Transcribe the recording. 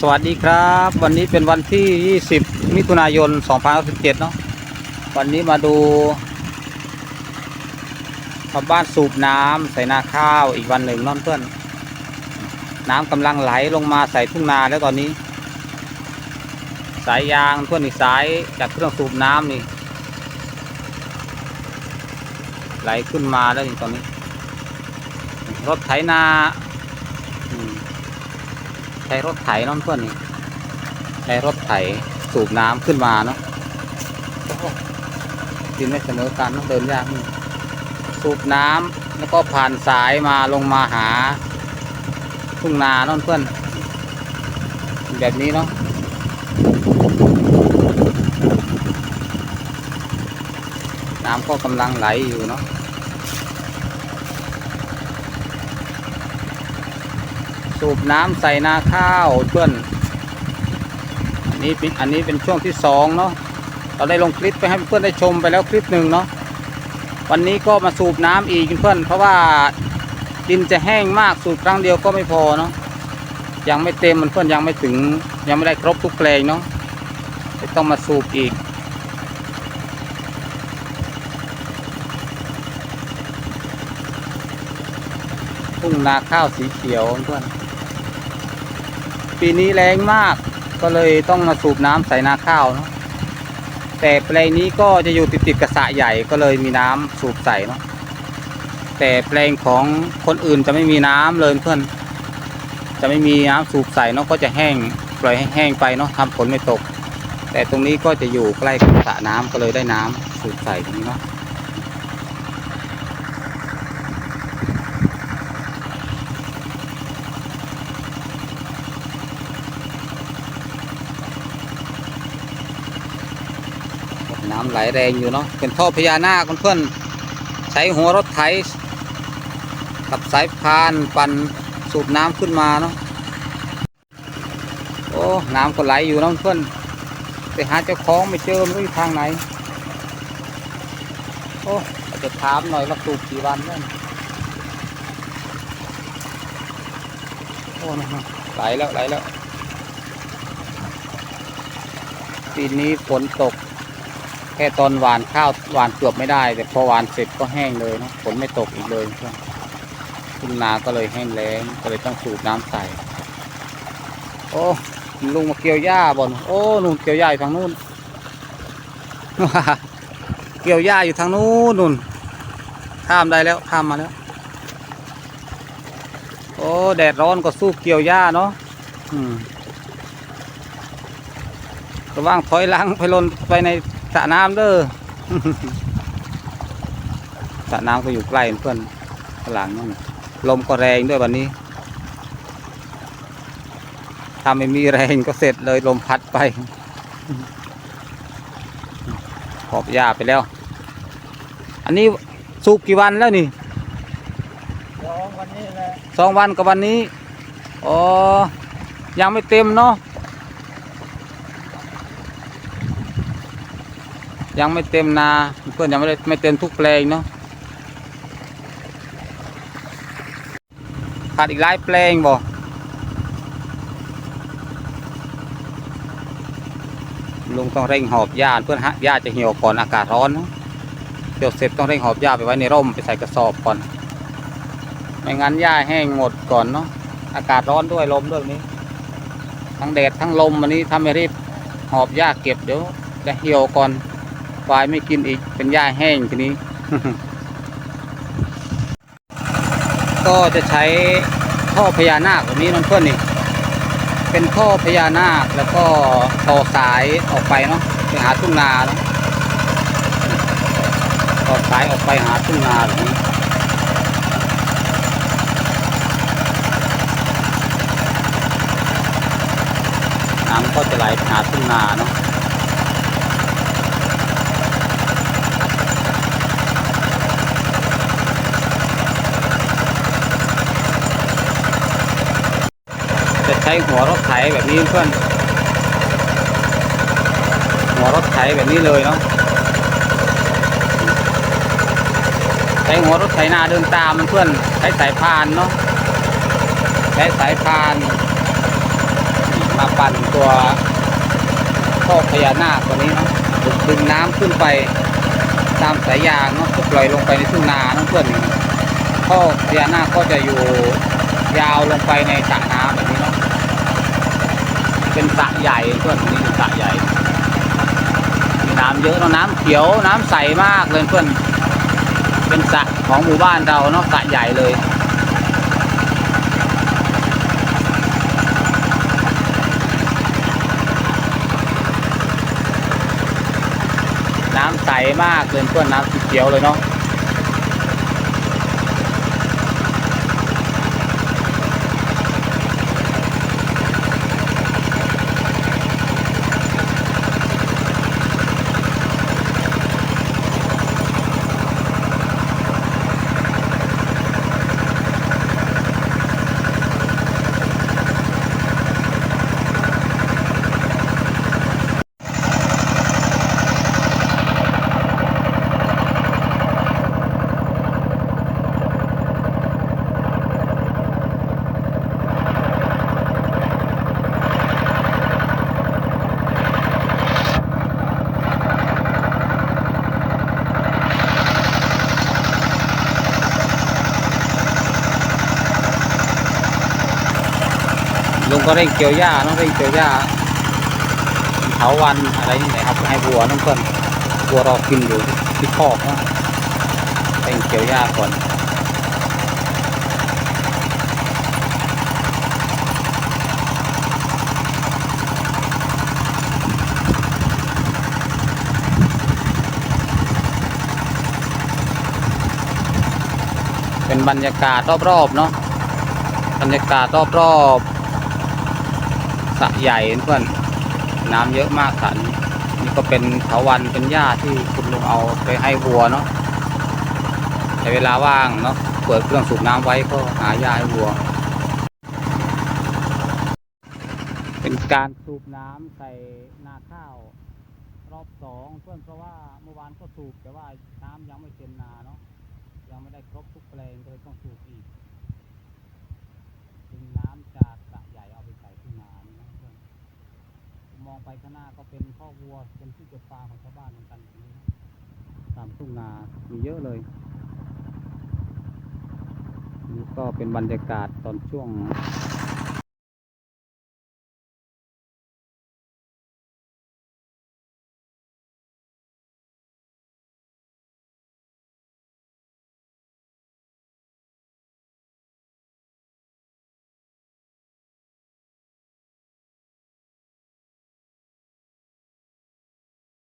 สวัสดีครับ วันนี้เป็นวันที่ 20 มิถุนายน 2017 เนาะวันนี้มาดูชาวบ้านสูบน้ำใส่นาข้าวอีกวันหนึ่งน้องเพื่อน น้ำกำลังไหลลงมาใส่ทุ่งนาแล้วตอนนี้ สายยางเพื่อนนี่สายจากเครื่องสูบน้ำนี่ ไหลขึ้นมาแล้วนี่ตอนนี้ รถไถนา ใช้รถไถน้องเพื่อนนี่ใช้รถไถสูบน้ำขึ้นมาเนาะดินไม่เสมอกันต้องเดินยากสูบน้ำแล้วก็ผ่านสายมาลงมาหาทุ่งนาน้องเพื่อน แบบนี้เนาะน้ำก็กำลังไหลอยู่เนาะ สูบน้ำใส่นาข้าวเพื่อนอันนี้เป็นอันนี้เป็นช่วงที่สองเนาะเราได้ลงคลิปไปให้เพื่อนได้ชมไปแล้วคลิปหนึ่งเนาะวันนี้ก็มาสูบน้ำอีกเพื่อนเพราะว่าดินจะแห้งมากสูบครั้งเดียวก็ไม่พอเนาะยังไม่เต็มมันเพื่อนยังไม่ถึงยังไม่ได้ครบทุกแปลงเนาะจะต้องมาสูบอีกทุ่งนาข้าวสีเขียวเพื่อน ปีนี้แรงมากก็เลยต้องมาสูบน้ำใส่นาข้าวเนาะแต่แปลงนี้ก็จะอยู่ติดติดกับสะใหญ่ก็เลยมีน้ำสูบใส่เนาะแต่แปลงของคนอื่นจะไม่มีน้ำเลยเพื่อน จะไม่มีน้ำสูบใส่เนาะก็จะแห้งปล่อยให้แห้งไปเนาะทำฝนไม่ตก แต่ตรงนี้ก็จะอยู่ใกล้กับสระน้ำก็เลยได้น้ำสูบใส่ตรงนี้เนาะ น้ำไหลแรงอยู่เนาะเป็นท่อพญานาคเพื่อนๆใช้หัวรถไถกับสายพานปั่นสูบน้ำขึ้นมาเนาะโอ้น้ำก็ไหลอยู่เนาะเพื่อนไปหาเจ้าของไม่เจอไม่รู้ทางไหนโอ้อาจจะถามหน่อยว่าสูบกี่วันเนี่ยโอ้นะไหลแล้วไหลแล้วปีนี้ฝนตก แค่ตอนหวานข้าวหวานเกือบไม่ได้ แต่พอหวานเสร็จก็แห้งเลยนะฝนไม่ตกอีกเลยเพื่อนทุ่งนาก็เลยแห้งแล้งก็เลยต้องสูบน้ำใส่โอ้ลุงมาเกี่ยวหญ้าบ่นโอ้ลุงเกี่ยวหญ้าอยู่ทางนู้นเกี่ยวหญ้าอยู่ทางนู้นนู่นข้ามได้แล้วข้ามมาแล้ว โอ้แดดร้อนก็สู้เกี่ยวหญ้าเนาะอืมระวังถอยหลังไปลนไปใน สระน้ำเด้อสระน้ำก็อยู่ใกล้เพื่อนข้างหลังนั่นน่ะลมก็แรงด้วยวันนี้ถ้าไม่มีแรงก็เสร็จเลยลมพัดไปขอบหญ้าไปแล้ว อันนี้สูบกี่วันแล้วนี่สองวันนี้แหละสองวันกับวันนี้อ๋อยังไม่เต็มเนาะ ยังไม่เต็มนา เพื่อนยังไม่ได้ไม่เต็มทุกแปลงเนาะขาดอีกหลายแปลงบ่ลุงต้องเร่งหอบหญ้าเพื่อนฮะหญ้าจะเหี่ยวก่อนอากาศร้อนเดี๋ยวเสร็จต้องเร่งหอบหญ้าไปไว้ในร่มไปใส่กระสอบก่อน ไม่งั้นหญ้าแห้งหมดก่อนเนาะอากาศร้อนด้วยลมด้วยนนี้ ทั้งแดดทั้งลมวันนี้ถ้าไม่รีบหอบหญ้าเก็บเดี๋ยวจะเหี่ยวก่อน ควายไม่กินอีกเป็นหญ้าแห้งทีนี้ ก็จะใช้ท่อพญานาคแบบนี้น้องเพื่อนนี่ เป็นท่อพญานาคแล้วก็ต่อสายออกไปเนาะไปหาทุ่งนาเนาะต่อสายออกไปหาทุ่งนาแบบนี้น้ำก็จะไหลไปหาทุ่งนาเนาะ ช้หัวรถไถแบบนี้เพื่อนหัวรถไถแบบนี้เลยเนาะใช้หัวรถไถนาเดินตามมันเพื่อนใช้สายพานเนาะใช้สายพานมาปั่นตัวท่อพญานาคตัวนี้เนาะดึงน้ำขึ้นไปตามสายยางเนาะก็ปล่อยลงไปในทุ่งนาเนาะเพื่อนท่อพญานาคก็จะอยู่ยาวลงไปในสระน้ำ เป็นสระใหญ่เพื่อนอันนี้เป็นสระใหญ่ มีน้ำเยอะเนาะน้ำเขียวน้ำใสมากเลยเพื่อนเป็นสระของหมู่บ้านเราเนาะสระใหญ่เลยน้ำใสมากเลยเพื่อนน้ำสีเขียวเลยเนาะ ก็เร่งเกี่ยวหญ้าเนาะเร่งเกี่ยวหญ้าเถาวันอะไรนี่ไหนครับให้วัวน้องเพื่อนวัวรอกินอยู่ที่คอกเนาะเร่งเกี่ยวหญ้าก่อนเป็นบรรยากาศรอบๆเนาะบรรยากาศรอบๆ สระใหญ่เพื่อนน้ำเยอะมากสันนี่ก็เป็นเถาวันเป็นหญ้าที่คุณลุงเอาไปให้วัวเนาะใช้เวลาว่างเนาะเปิดเครื่องสูบน้ำไว้ก็หาหญ้าให้วัว เป็นการสูบน้ำใส่นาข้าว รอบสองเพื่อนเพราะว่าเมื่อวานก็สูบแต่ว่าน้ำยังไม่เต็มนาเนาะยังไม่ได้ครบทุกแปลงก็เลยต้องสูบอีกดึงน้ำจากสระใหญ่เอาไปใส่ที่นานี่นะเพื่อน มองไปข้างหน้าก็เป็นข้อวัว เป็นที่เก็บปลาของชาวบ้านเหมือนกันนี้ตามทุ่งนามีเยอะเลยนี่ก็เป็นบรรยากาศตอนช่วง